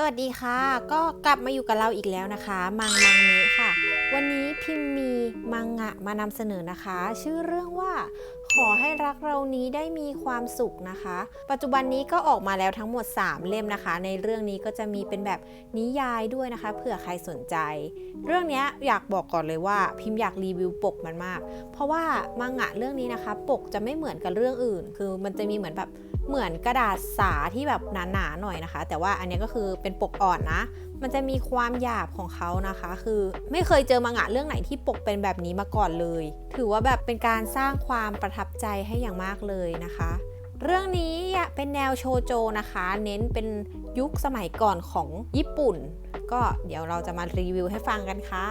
สวัสดีค่ะ ก็กลับมาอยู่กับเราอีกแล้วนะคะ มังมังเมะค่ะ วันนี้พิมพ์มีมังงะมานำเสนอนะคะ ชื่อเรื่องว่า ขอให้รักเรานี้ได้มีความสุขนะคะ ปัจจุบันนี้ก็ออกมาแล้วทั้งหมด 3 เล่มนะคะ ในเรื่องนี้ก็จะมีเป็นแบบนิยายด้วยนะคะเผื่อใครสนใจ เรื่องนี้อยากบอกก่อนเลยว่า พิมพ์อยากรีวิวปกมันมาก เพราะว่ามังงะเรื่องนี้นะคะ ปกจะไม่เหมือนกับเรื่องอื่น คือมันจะมีเหมือนแบบ เหมือนกระดาษสาที่แบบหนาๆหน่อยนะคะ แต่ว่าอันนี้ก็คือเป็นปกอ่อนนะ มันจะมีความหยาบของเขานะคะ คือไม่เคยเจอมังงะเรื่องไหนที่ปกเป็นแบบนี้มาก่อนเลย ถือว่าแบบเป็นการสร้างความประทับใจให้อย่างมากเลยนะคะเรื่องนี้เป็นแนวโชโจนะคะ เน้นเป็นยุคสมัยก่อนของญี่ปุ่น ก็เดี๋ยวเราจะมารีวิวให้ฟังกันค่ะ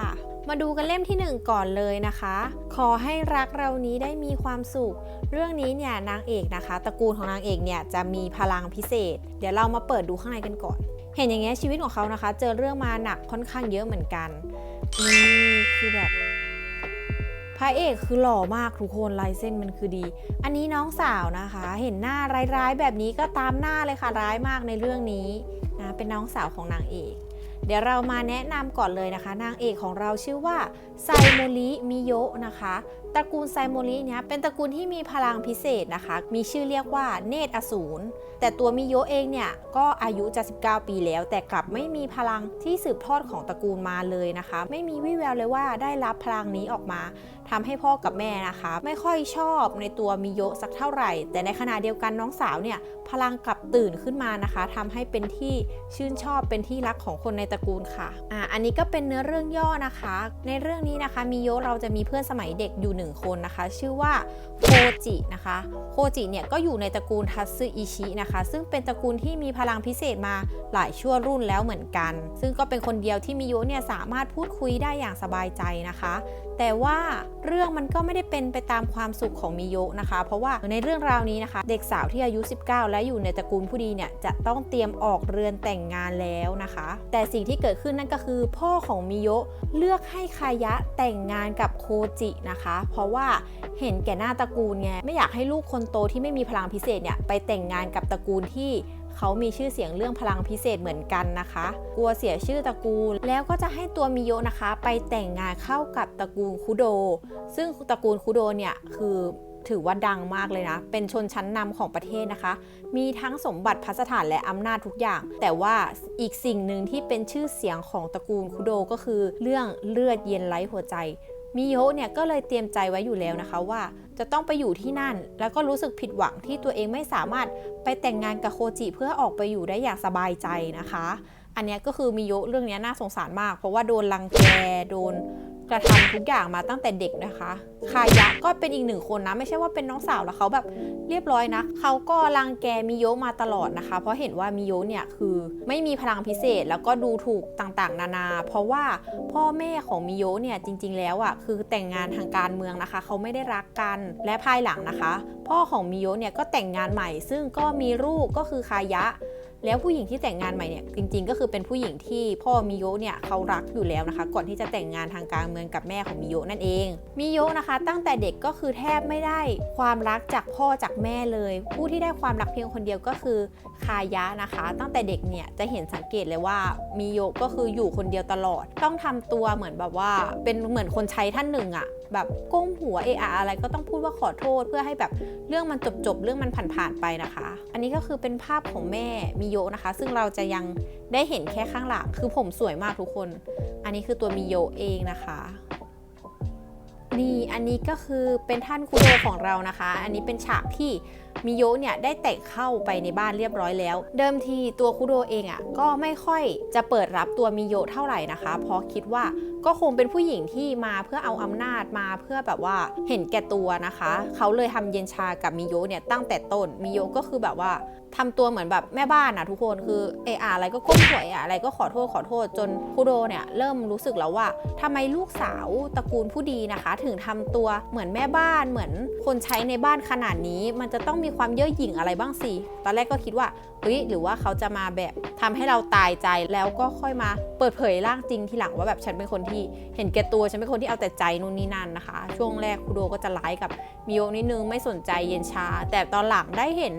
มาดูกันเล่มที่ 1 ก่อนเลยนะคะ ขอให้รักเรานี้ได้มีความสุข เรื่องนี้เนี่ยนางเอกนะคะตระกูลของนางเอกเนี่ยจะมีพลังพิเศษ เดี๋ยวเรามาเปิดดูข้างในกันก่อน เห็นอย่างเงี้ยชีวิตของเขานะคะ เจอเรื่องมาหนักค่อนข้างเยอะเหมือนกันนี่คือแบบพระเอกคือหล่อมากทุกคนลายเส้นมันคือดี อันนี้น้องสาวนะคะ เห็นหน้าร้ายๆแบบนี้ก็ตามหน้าเลยค่ะร้ายมากในเรื่องนี้นะเป็นน้องสาวของนางเอก เดี๋ยวเรามาแนะนำก่อนเลยนะคะ นางเอกของเราชื่อว่าไซโมริมิโยะนะคะตระกูลไซโมริเนี้ยเป็นตระกูลที่มีพลังพิเศษนะคะ มีชื่อเรียกว่าเนตรอสูร แต่ตัวมิโยเองเนี่ยก็อายุจะ 19 ปีแล้ว แต่กลับไม่มีพลังที่สืบทอดของตระกูลมาเลยนะคะ ไม่มีวี่แววเลยว่าได้รับพลังนี้ออกมาทำให้พ่อกับแม่นะคะ ไม่ค่อยชอบในตัวมิโยสักเท่าไหร่ แต่ในขณะเดียวกันน้องสาวเนี่ยพลังกลับตื่นขึ้นมานะคะทำให้เป็นที่ชื่นชอบเป็นที่รักของคนในตระกูลค่ะอ่าอันนี้ก็เป็นเนื้อเรื่องย่อนะคะ ในเรื่องนี้นะคะมิโยเราจะมีเพื่อนสมัยเด็กอยู่หนึ่งคนนะคะ ชื่อว่าโคจินะคะโคจิเนี่ยก็อยู่ในตระกูลทัตสึอิชินะคะ ซึ่งเป็นตระกูลที่มีพลังพิเศษมาหลายชั่วรุ่นแล้วเหมือนกัน ซึ่งก็เป็นคนเดียวที่มิโยะเนี่ยสามารถพูดคุยได้อย่างสบายใจนะคะ แต่ว่าเรื่องมันก็ไม่ได้เป็นไปตามความสุขของมิโยะนะคะ เพราะว่าในเรื่องราวนี้นะคะ เด็กสาวที่อายุ 19 และอยู่ในตระกูลผู้ดีเนี่ยจะต้องเตรียมออกเรือนแต่งงานแล้วนะคะ แต่สิ่งที่เกิดขึ้นนั่นก็คือ พ่อของมิโยะเลือกให้คายะแต่งงานกับโคจินะคะเพราะว่าเห็นแก่หน้าตระกูลไงไม่อยากให้ลูกคนโตที่ไม่มีพลังพิเศษเนี่ยไปแต่งงานกับตระกูลที่เขามีชื่อเสียงเรื่องพลังพิเศษเหมือนกันนะคะ กลัวเสียชื่อตระกูล แล้วก็จะให้ตัวมิโยะนะคะ ไปแต่งงานเข้ากับตระกูลคุโด ซึ่งตระกูลคุโดเนี่ยคือถือว่าดังมากเลยนะ เป็นชนชั้นนำของประเทศนะคะ มีทั้งสมบัติพัสถานและอำนาจทุกอย่าง แต่ว่าอีกสิ่งหนึ่งที่เป็นชื่อเสียงของตระกูลคุโดก็คือ เรื่องเลือดเย็นไร้หัวใจ มิโยะเนี่ยก็เลยเตรียมใจไว้อยู่แล้วนะคะว่า จะต้องไปอยู่ที่นั่น แล้วก็รู้สึกผิดหวังที่ตัวเองไม่สามารถไปแต่งงานกับโคจิเพื่อออกไปอยู่ได้อย่างสบายใจนะคะ อันนี้ก็คือมิโยะเรื่องนี้น่าสงสารมาก เพราะว่าโดนรังแกโดน กระทำทุกอย่างมาตั้งแต่เด็กนะคะ คายะก็เป็นอีกหนึ่งคนนะ ไม่ใช่ว่าเป็นน้องสาวแล้วเขาแบบเรียบร้อยนะ เขาก็รังแกมิโยมาตลอดนะคะ เพราะเห็นว่ามิโยเนี่ยคือไม่มีพลังพิเศษแล้วก็ดูถูกต่างๆ นานา เพราะว่าพ่อแม่ของมิโยเนี่ยจริง ๆ แล้วอะคือแต่งงานทางการเมืองนะคะ เขาไม่ได้รักกันและภายหลังนะคะ พ่อของมิโยเนี่ยก็แต่งงานใหม่ ซึ่งก็มีลูกก็คือคายะ แล้วผู้หญิงที่แต่งงานใหม่เนี่ยจริงๆ ก็คือเป็นผู้หญิงที่พ่อมิโยเนี่ยเขารักอยู่แล้วนะคะ ก่อนที่จะแต่งงานทางการเมืองกับแม่ของมิโยนั่นเองมิโยนะคะ ตั้งแต่เด็กก็คือแทบไม่ได้ความรักจากพ่อจากแม่เลย ผู้ที่ได้ความรักเพียงคนเดียวก็คือคายะนะคะ ตั้งแต่เด็กเนี่ยจะเห็นสังเกตเลยว่ามิโยก็คืออยู่คนเดียวตลอด ต้องทำตัวเหมือนแบบว่าเป็นเหมือนคนใช้ท่านหนึ่งอะ แบบก้มหัวเออะอะไรก็ต้องพูดว่าขอโทษเพื่อให้แบบเรื่องมันจบจบเรื่องมันผ่านผ่านไปนะคะ อันนี้ก็คือเป็นภาพของแม่มิโยนะคะ ซึ่งเราจะยังได้เห็นแค่ข้างหลังคือผมสวยมากทุกคน อันนี้คือตัวมิโยเองนะคะนี่อันนี้ก็คือเป็นท่านคุโดของเรานะคะ อันนี้เป็นฉากที่ มิโยะเนี่ยได้แต่งเข้าไปในบ้านเรียบร้อยแล้ว เดิมทีตัวคุโดเองอะ่ะก็ไม่ค่อยจะเปิดรับตัวมิโยะเท่าไหร่นะคะ เพราะคิดว่าก็คงเป็นผู้หญิงที่มาเพื่อเอาอำนาจมาเพื่อแบบว่าเห็นแก่ตัวนะคะ เขาเลยทำเย็นชากับมิโยะเนี่ยตั้งแต่ต้นมิโยะก็คือแบบว่าทำตัวเหมือนแบบแม่บ้านนะทุกคนคือเอออะไรก็ก้มหัวอะอะไรก็ขอโทษขอโทษ จนคุโดเนี่ยเริ่มรู้สึกแล้วว่าทำไมลูกสาวตระกูลผู้ดีนะคะ ถึงทำตัวเหมือนแม่บ้านเหมือนคนใช้ในบ้านขนาดนี้มันจะต้องมีมีความเย่อหยิ่งอะไรบ้างสิ ตอนแรกก็คิดว่าเฮ้ยหรือว่าเขาจะมาแบบทำให้เราตายใจแล้วก็ค่อยมาเปิดเผยร่างจริงทีหลังว่าแบบฉันเป็นคนที่เห็นแก่ตัวฉันเป็นคนที่เอาแต่ใจนู่นนี่นั่นนะคะ ช่วงแรกคุโดก็จะร้ายกับมิโยนิดนึงไม่สนใจเย็นชา แต่ตอนหลังได้เห็น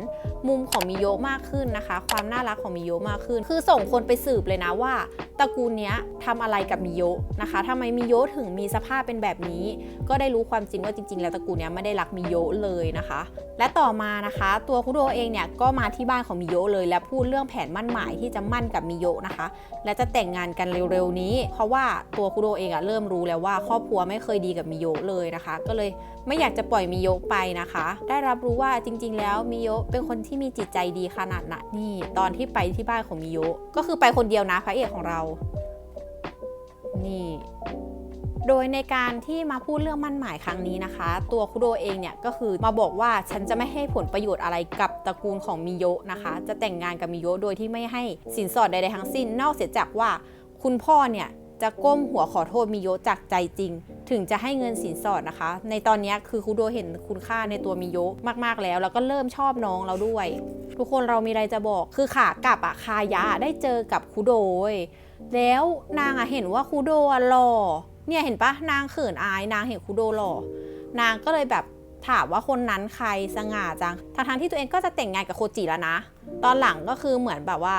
มุมของมิโยมากขึ้นนะคะ ความน่ารักของมิโยมากขึ้น คือส่งคนไปสืบเลยนะว่าตระกูลเนี้ยทำอะไรกับมิโยนะคะทำไมมิโยถึงมีสภาพเป็นแบบนี้ ก็ได้รู้ความจริงว่าจริง ๆ แล้วตระกูลเนี้ยไม่ได้รักมิโยเลยนะคะ และต่อมานะคะ ตัวคุโดเองเนี่ยก็มาที่บ้านของมิโยเลย และพูดเรื่องแผนมั่นหมายที่จะมั่นกับมิโยนะคะ และจะแต่งงานกันเร็วๆนี้ เพราะว่าตัวคุโดเองอะเริ่มรู้แล้วว่าครอบครัวไม่เคยดีกับมิโยเลยนะคะ ก็เลยไม่อยากจะปล่อยมิโยไปนะคะ ได้รับรู้ว่าจริง ๆ แล้วมิโยเป็นคนที่มีจิตใจดีขนาดไหนนี่ ตอนที่ไปที่บ้านของมิโยก็คือไปคนเดียวนะพระเอกของเรา นี่ โดยในการที่มาพูดเรื่องมั่นหมายครั้งนี้นะคะ ตัวคุโดเองเนี่ยก็คือมาบอกว่าฉันจะไม่ให้ผลประโยชน์อะไรกับตระกูลของมิโยะนะคะ จะแต่งงานกับมิโยะโดยที่ไม่ให้สินสอดใดๆทั้งสิ้น นอกเสียจากว่าคุณพ่อเนี่ยจะก้มหัวขอโทษมิโยะจากใจจริง ถึงจะให้เงินสินสอดนะคะ ในตอนนี้คือคุโดเห็นคุณค่าในตัวมิโยะมากๆแล้ว แล้วก็เริ่มชอบน้องเราด้วย ทุกคนเรามีอะไรจะบอกคือขากลับอะคายะได้เจอกับคุโดยแล้วนางอะเห็นว่าคุโดอะหล่อ เนี่ยเห็นปะนางเขินอาย นางเห็นคุโดหล่อนางก็เลยแบบถามว่าคนนั้นใครสง่าจังทั้งทงๆที่ตัวเองก็จะแต่งงานกับโคจิแล้วนะ ตอนหลังก็คือเหมือนแบบว่า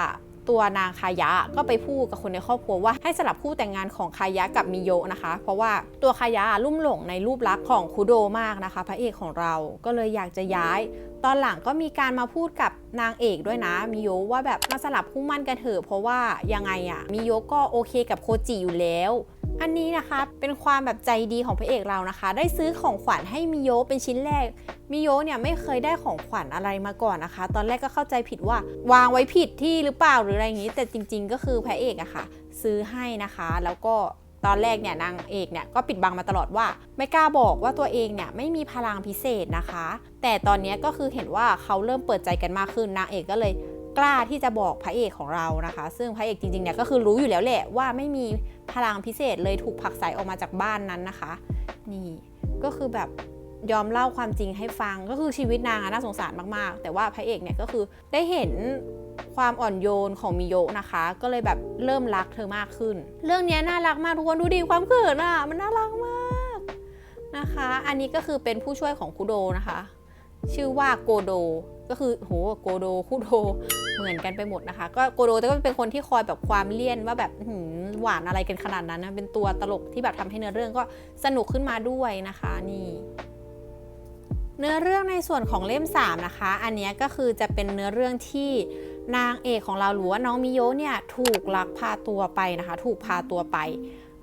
ตัวนางคายะก็ไปพูดกับคนในครอบครัวว่าให้สลับคู่แต่งงานของคายะกับมิโยะนะคะ เพราะว่าตัวคายะลุ่มหลงในรูปลักษณ์ของคุโดมากนะคะ พระเอกของเราก็เลยอยากจะย้าย ตอนหลังก็มีการมาพูดกับนางเอกด้วยนะมิโยะว่าแบบมาสลับคู่มั่นกันเถอะเพราะว่ายังไงอะมิโยะก็โอเคกับโคจิอยู่แล้ว อันนี้นะคะเป็นความแบบใจดีของพระเอกเรานะคะ ได้ซื้อของขวัญให้มิโยเป็นชิ้นแรกมิโยเนี่ยไม่เคยได้ของขวัญอะไรมาก่อนนะคะ ตอนแรกก็เข้าใจผิดว่าวางไว้ผิดที่หรือเปล่าหรืออะไรอย่างนี้ แต่จริง ๆ ก็คือพระเอกอะค่ะ ซื้อให้นะคะ แล้วก็ตอนแรกเนี่ยนางเอกเนี่ยก็ปิดบังมาตลอดว่า ไม่กล้าบอกว่าตัวเองเนี่ยไม่มีพลังพิเศษนะคะ แต่ตอนนี้ก็คือเห็นว่าเขาเริ่มเปิดใจกันมากขึ้นนางเอกก็เลย กล้าที่จะบอกพระเอกของเรานะคะ ซึ่งพระเอกจริงๆเนี่ยก็คือรู้อยู่แล้วแหละว่าไม่มีพลังพิเศษเลยถูกผลักใสออกมาจากบ้านนั้นนะคะ นี่ก็คือแบบยอมเล่าความจริงให้ฟังก็คือชีวิตนางน่าสงสารมากๆ แต่ว่าพระเอกเนี่ยก็คือได้เห็นความอ่อนโยนของมิโยะนะคะ ก็เลยแบบเริ่มรักเธอมากขึ้น เรื่องนี้น่ารักมากทุกคนดูดิความเขินอะมันน่ารักมากนะคะ อันนี้ก็คือเป็นผู้ช่วยของคุโดนะคะ ชื่อว่าโกโด ก็คือโหโกโดคุโดเหมือนกันไปหมดนะคะ ก็โกโดก็เป็นคนที่คอยแบบความเลี่ยนว่าแบบหวานอะไรกันขนาดนั้นนะเป็นตัวตลกที่แบบทำให้เนื้อเรื่องก็สนุกขึ้นมาด้วยนะคะนี่เนื้อเรื่องในส่วนของเล่ม 3 นะคะ อันนี้ก็คือจะเป็นเนื้อเรื่องที่นางเอกของเราหรือว่าน้องมิโยเนี่ยถูกลักพาตัวไปนะคะ ถูกพาตัวไป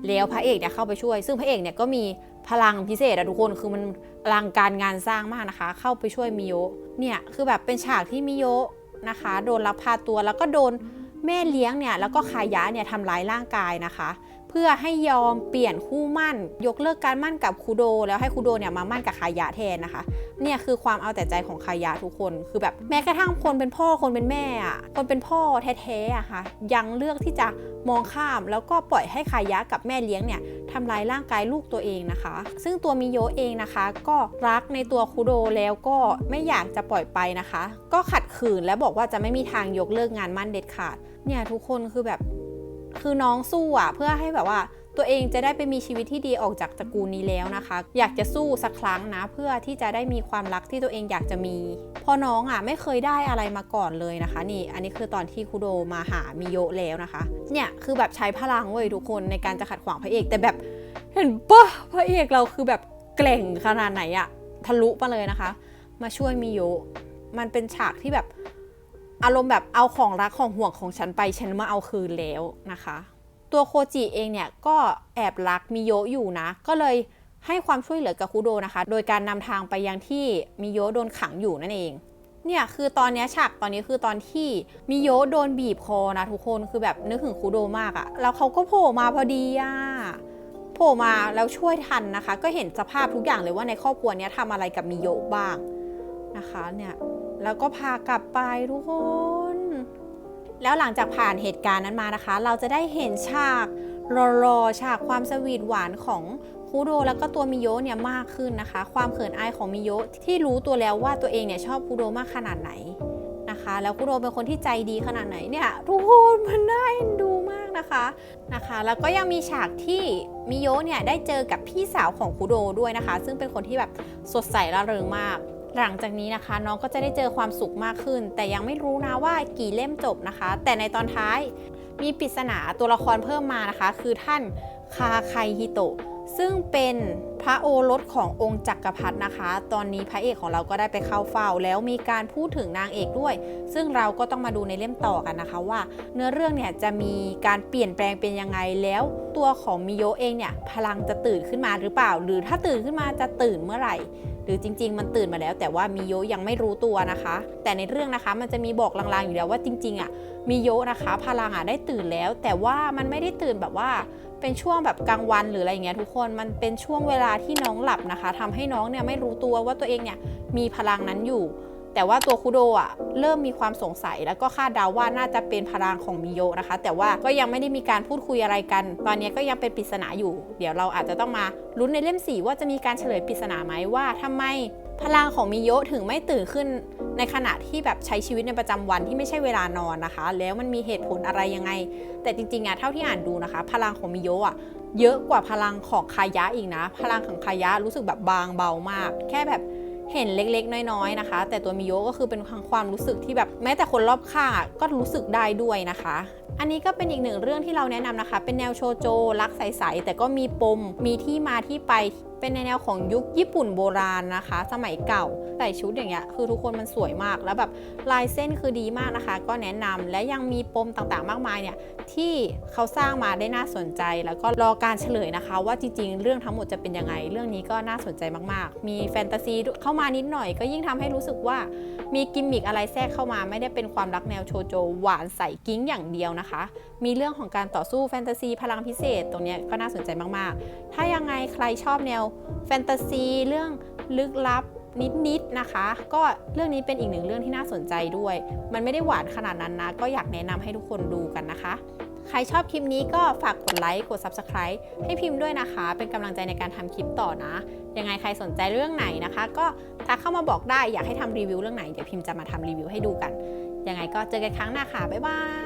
แล้วพระเอกเนี่ยเข้าไปช่วย ซึ่งพระเอกเนี่ยก็มีพลังพิเศษอะทุกคนคือมันพลังการงานสร้างมากนะคะ เข้าไปช่วยมิโยเนี่ยคือแบบเป็นฉากที่มิโยนะคะ โดนลักพาตัวแล้วก็โดนแม่เลี้ยงเนี่ยแล้วก็คายะเนี่ยทำร้ายร่างกายนะคะ พื่อให้ยอมเปลี่ยนคู่มั่น ยกเลิกการมั่นกับคูโด แล้วให้คูโดเนี่ยมามั่นกับคายะแทนนะคะ เนี่ยคือความเอาแต่ใจของคายะทุกคนคือแบบแม้กระทั่งคนเป็นพ่อคนเป็นแม่อะคนเป็นพ่อแท้ๆอะค่ะยังเลือกที่จะมองข้ามแล้วก็ปล่อยให้คายะกับแม่เลี้ยงเนี่ยทำลายร่างกายลูกตัวเองนะคะ ซึ่งตัวมิโยเองนะคะ ก็รักในตัวคุโดแล้วก็ไม่อยากจะปล่อยไปนะคะ ก็ขัดขืนและบอกว่าจะไม่มีทางยกเลิกงานมั่นเด็ดขาดเนี่ยทุกคนคือแบบ คือน้องสู้อะเพื่อให้แบบว่าตัวเองจะได้ไปมีชีวิตที่ดีออกจากตระกูลนี้แล้วนะคะ อยากจะสู้สักครั้งนะ เพื่อที่จะได้มีความรักที่ตัวเองอยากจะมี พอน้องอะไม่เคยได้อะไรมาก่อนเลยนะคะ นี่อันนี้คือตอนที่คุโดมาหามิโยะแล้วนะคะ เนี่ยคือแบบใช้พลังเว้ยทุกคนในการจะขัดขวางพระเอก แต่แบบเห็นปะพระเอกเราคือแบบเกร่งขนาดไหนอะทะลุมาเลยนะคะ มาช่วยมิโยะมันเป็นฉากที่แบบ อารมณ์แบบเอาของรักของห่วงของฉันไปฉันมาเอาคืนแล้วนะคะ ตัวโคจิเองเนี่ยก็แอบรักมิโยะอยู่นะ ก็เลยให้ความช่วยเหลือกับคุโดนะคะ โดยการนำทางไปยังที่มิโยะโดนขังอยู่นั่นเอง เนี่ยคือตอนนี้ฉากตอนนี้คือตอนที่มิโยะโดนบีบคอนะทุกคนคือแบบนึกถึงคุโดมากอะแล้วเขาก็โผล่มาพอดีอะโผล่มาแล้วช่วยทันนะคะ ก็เห็นสภาพทุกอย่างเลยว่าในครอบครัวนี้ทำอะไรกับมิโยะบ้างนะคะเนี่ย แล้วก็พากลับไปทุกคน แล้วหลังจากผ่านเหตุการณ์นั้นมานะคะ เราจะได้เห็นฉากรอๆฉากความสวีทหวานของคูโดแล้วก็ตัวมิโยะเนี่ยมากขึ้นนะคะ ความเขินอายของมิโยะที่รู้ตัวแล้วว่าตัวเองเนี่ยชอบคูโดมากขนาดไหนนะคะ แล้วคูโดเป็นคนที่ใจดีขนาดไหนเนี่ยทุกคนมันน่าเอ็นดูมากนะคะนะคะ แล้วก็ยังมีฉากที่มิโยะเนี่ยได้เจอกับพี่สาวของคูโดด้วยนะคะ ซึ่งเป็นคนที่แบบสดใสร่าเริงมาก หลังจากนี้นะคะ น้องก็จะได้เจอความสุขมากขึ้น แต่ยังไม่รู้นะว่ากี่เล่มจบนะคะ แต่ในตอนท้ายมีปริศนาตัวละครเพิ่มมานะคะ คือท่านคาไคฮิโตะซึ่งเป็นพระโอรสขององค์จักรพรรดินะคะ ตอนนี้พระเอกของเราก็ได้ไปเข้าเฝ้า แล้วมีการพูดถึงนางเอกด้วย ซึ่งเราก็ต้องมาดูในเล่มต่อกันนะคะว่า เนื้อเรื่องเนี่ยจะมีการเปลี่ยนแปลงเป็นยังไง แล้วตัวของมิโยเองเนี่ยพลังจะตื่นขึ้นมาหรือเปล่า หรือถ้าตื่นขึ้นมาจะตื่นเมื่อไหร่ หรือจริง ๆ มันตื่นมาแล้ว แต่ว่ามิโยยังไม่รู้ตัวนะคะ แต่ในเรื่องนะคะมันจะมีบอกลางๆอยู่แล้วว่าจริงๆอะมิโยนะคะพลังอะได้ตื่นแล้ว แต่ว่ามันไม่ได้ตื่นแบบว่าเป็นช่วงแบบกลางวันหรืออะไรอย่างเงี้ยทุกคนมันเป็นช่วงเวลาที่น้องหลับนะคะทำให้น้องเนี่ยไม่รู้ตัวว่าตัวเองเนี่ยมีพลังนั้นอยู่ แต่ว่าตัวคุโดะอะเริ่มมีความสงสัย แล้วก็คาดเดาว่าน่าจะเป็นพลังของมิโยนะคะ แต่ว่าก็ยังไม่ได้มีการพูดคุยอะไรกัน ตอนนี้ก็ยังเป็นปริศนาอยู่ เดี๋ยวเราอาจจะต้องมาลุ้นในเล่มสี่ว่าจะมีการเฉลยปริศนาไหมว่าทำไมพลังของมิโยถึงไม่ตื่นขึ้นในขณะที่แบบใช้ชีวิตในประจำวันที่ไม่ใช่เวลานอนนะคะ แล้วมันมีเหตุผลอะไรยังไง แต่จริงๆอะเท่าที่อ่านดูนะคะ พลังของมิโยอะเยอะกว่าพลังของคายะอีกนะ พลังของคายะรู้สึกแบบบางเบามาก แค่แบบ เห็นเล็กๆ น้อยๆนะคะ แต่ตัวมิโยก็คือเป็นความรู้สึกที่แบบแม้แต่คนรอบข้างก็รู้สึกได้ด้วยนะคะอันนี้ก็เป็นอีกหนึ่งเรื่องที่เราแนะนำนะคะ เป็นแนวโชโจรักใสๆแต่ก็มีปม มีที่มาที่ไป เป็นในแนวของยุคญี่ปุ่นโบราณนะคะ สมัยเก่า ใส่ชุดอย่างเงี้ย คือทุกคนมันสวยมาก แล้วแบบลายเส้นคือดีมากนะคะ ก็แนะนำและยังมีปมต่างๆ มากมายเนี่ย ที่เขาสร้างมาได้น่าสนใจ แล้วก็รอการเฉลยนะคะ ว่าจริงๆ เรื่องทั้งหมดจะเป็นยังไง เรื่องนี้ก็น่าสนใจมากๆ มีแฟนตาซีเข้ามานิดหน่อย ก็ยิ่งทำให้รู้สึกว่า มีกิมมิกอะไรแทรกเข้ามา ไม่ได้เป็นความรักแนวโชโจหวานใสกิ้งอย่างเดียวนะคะ มีเรื่องของการต่อสู้แฟนตาซีพลังพิเศษ ตรงนี้ก็น่าสนใจมากๆ ถ้ายังไงใครชอบแนวแฟนตาซีเรื่องลึกลับนิดๆนะคะ ก็เรื่องนี้เป็นอีกหนึ่งเรื่องที่น่าสนใจด้วย มันไม่ได้หวานขนาดนั้นนะ ก็อยากแนะนำให้ทุกคนดูกันนะคะ ใครชอบคลิปนี้ก็ฝากกดไลค์ กด Subscribe ให้พิมพ์ด้วยนะคะ เป็นกำลังใจในการทำคลิปต่อนะ ยังไงใครสนใจเรื่องไหนนะคะ ก็ทักเข้ามาบอกได้ อยากให้ทำรีวิวเรื่องไหน เดี๋ยวพิมพ์จะมาทำรีวิวให้ดูกัน ยังไงก็เจอกันครั้งหน้าค่ะ บ๊ายบาย